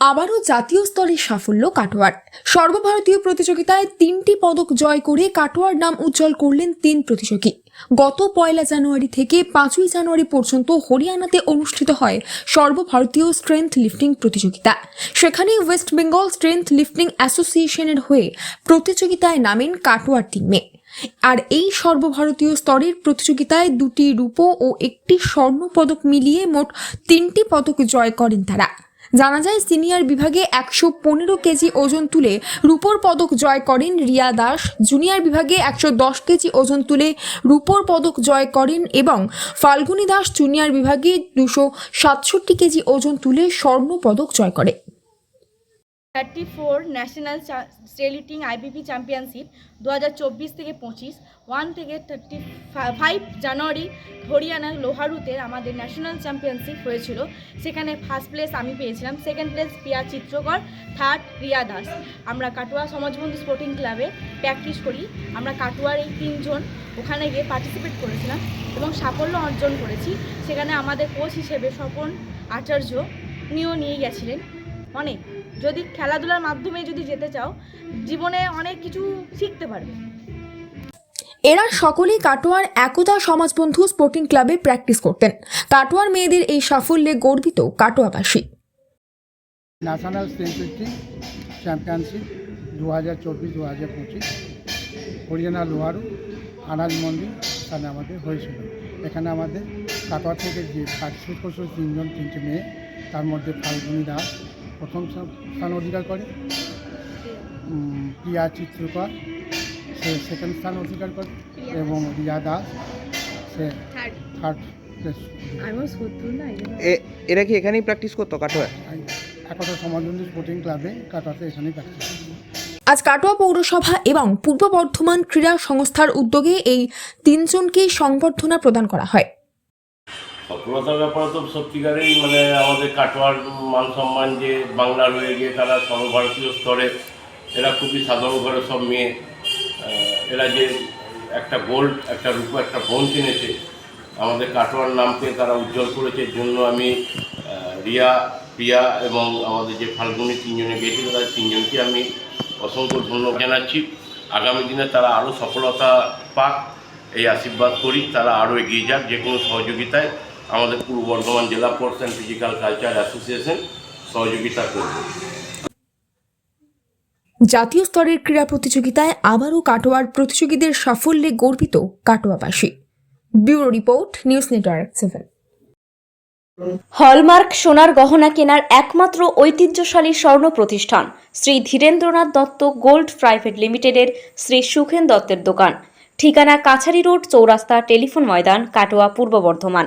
আবারও জাতীয় স্তরের সাফল্য কাটোয়ার। সর্বভারতীয় প্রতিযোগিতায় তিনটি পদক জয় করে কাটোয়ার নাম উজ্জ্বল করলেন তিন প্রতিযোগী। গত পয়লা জানুয়ারি থেকে পাঁচই জানুয়ারি পর্যন্ত হরিয়ানাতে অনুষ্ঠিত হয় সর্বভারতীয় স্ট্রেংথ লিফটিং প্রতিযোগিতা। সেখানে ওয়েস্ট বেঙ্গল স্ট্রেংথ লিফটিং অ্যাসোসিয়েশনের হয়ে প্রতিযোগিতায় নামেন কাটোয়ার মেয়ে আর এই সর্বভারতীয় স্তরের প্রতিযোগিতায় দুটি রূপো ও একটি স্বর্ণ পদক মিলিয়ে মোট তিনটি পদক জয় করেন তারা। জানা যায়, সিনিয়র বিভাগে একশো পনেরো কেজি ওজন তুলে রূপোর পদক জয় করেন রিয়া দাস। জুনিয়র বিভাগে একশো দশ কেজি ওজন তুলে রূপোর পদক জয় করেন এবং ফাল্গুনী দাস জুনিয়র বিভাগে দুশো সাতষট্টি কেজি ওজন তুলে স্বর্ণ পদক জয় করে। থার্টি ফোর ন্যাশনাল স্টেলিটিং আইবিপি চ্যাম্পিয়নশিপ দু হাজার চব্বিশ থেকে পঁচিশ ওয়ান থেকে থার্টি ফাইভ জানুয়ারি হরিয়ানার লোহারুতে আমাদের ন্যাশনাল চ্যাম্পিয়নশিপ হয়েছিল। সেখানে ফার্স্ট প্লেস আমি পেয়েছিলাম সেকেন্ড প্লেস প্রিয়া চিত্রকর থার্ড প্রিয়া দাস। আমরা কাটোয়া সমাজবন্ধু স্পোর্টিং ক্লাবে প্র্যাকটিস করি। আমরা কাটোয়ার এই তিনজন ওখানে গিয়ে পার্টিসিপেট করেছিলাম এবং সাফল্য অর্জন করেছি। সেখানে আমাদের কোচ হিসেবে স্বপন আচার্য উনিও নিয়ে গেছিলেন। অনেক। যদি খেলাধুলার মাধ্যমে যদি যেতে চাও জীবনে অনেক কিছু শিখতে পারবে। এরা সকলেই কাটোয়ার একতা সমাজবন্ধু স্পোর্টিং ক্লাবে প্র্যাকটিস করতেন। কাটোয়ার মেয়েদের এই সাফল্যে গর্বিত কাটোয়াবাসী। ন্যাশনাল স্টেন্সিটি চ্যাম্পিয়নশিপ দু হাজার চব্বিশ দু হাজার পঁচিশ হরিয়ানা লোহারু আনাজ মন্দির এখানে আমাদের হয়েছিল। এখানে আমাদের কাটোয়া থেকে যে পার্টিসিপেট করছিল তিনজন তিনটে মেয়ে তার মধ্যে ফাল্গুনী দাস প্রথম স্থান- স্থান অধিকার করে। প্রিয়া চিত্রকর সে সেকেন্ড স্থান অধিকার করে এবং রিয়া দাস সে থার্ড প্লেস এ- এরা কি এখানেই প্র্যাকটিস করতো কাটোয়ায় একতা সমাজবন্ধু স্পোর্টিং ক্লাবে কাটাতে এখানেই প্র্যাকটিস আজ কাটোয়া পৌরসভা এবং পূর্ব বর্ধমান ক্রীড়া সংস্থার উদ্যোগে এই তিনজনকে সংবর্ধনা প্রদান করা হয়। সফলতার ব্যাপারে তো সত্যিকারেই মানে আমাদের কাটোয়ার মান সম্মান যে বাংলার হয়ে গিয়ে তারা সর্বভারতীয় স্তরে, এরা খুবই সাধারণ ঘরে সব মেয়ে। এরা যে একটা গোল্ড, একটা রূপো, একটা বোন কিনেছে, আমাদের কাটোয়ার নামকে তারা উজ্জ্বল করেছে। জন্য আমি রিয়া, প্রিয়া এবং আমাদের যে ফাল্গুনি তিনজনে গিয়েছিল, তাদের তিনজনকে আমি অসংখ্য ধন্যবাদ জানাচ্ছি। আগামী দিনে তারা আরও সফলতা পাক, এই আশীর্বাদ করি, তারা আরও এগিয়ে যাক, যে কোনো সহযোগিতায়। আমাদের পূর্ব বর্ধমান জেলা sports and physical culture association সহযোগিতা করবে। জাতীয় স্তরের ক্রীড়া প্রতিযোগিতায় আবারও কাটোয়ার প্রতিযোগীদের সাফল্যে গর্বিত কাটোয়াবাসী। Bureau report news network seven. Hallmark সোনার গহনা কেনার একমাত্র ঐতিহ্যশালী স্বর্ণ প্রতিষ্ঠান শ্রী ধীরেন্দ্রনাথ দত্ত গোল্ড প্রাইভেট লিমিটেডের শ্রী সুখেন দত্তের দোকান। ঠিকানা কাছারি রোড চৌরাস্তা টেলিফোন ময়দান কাটোয়া পূর্ব বর্ধমান।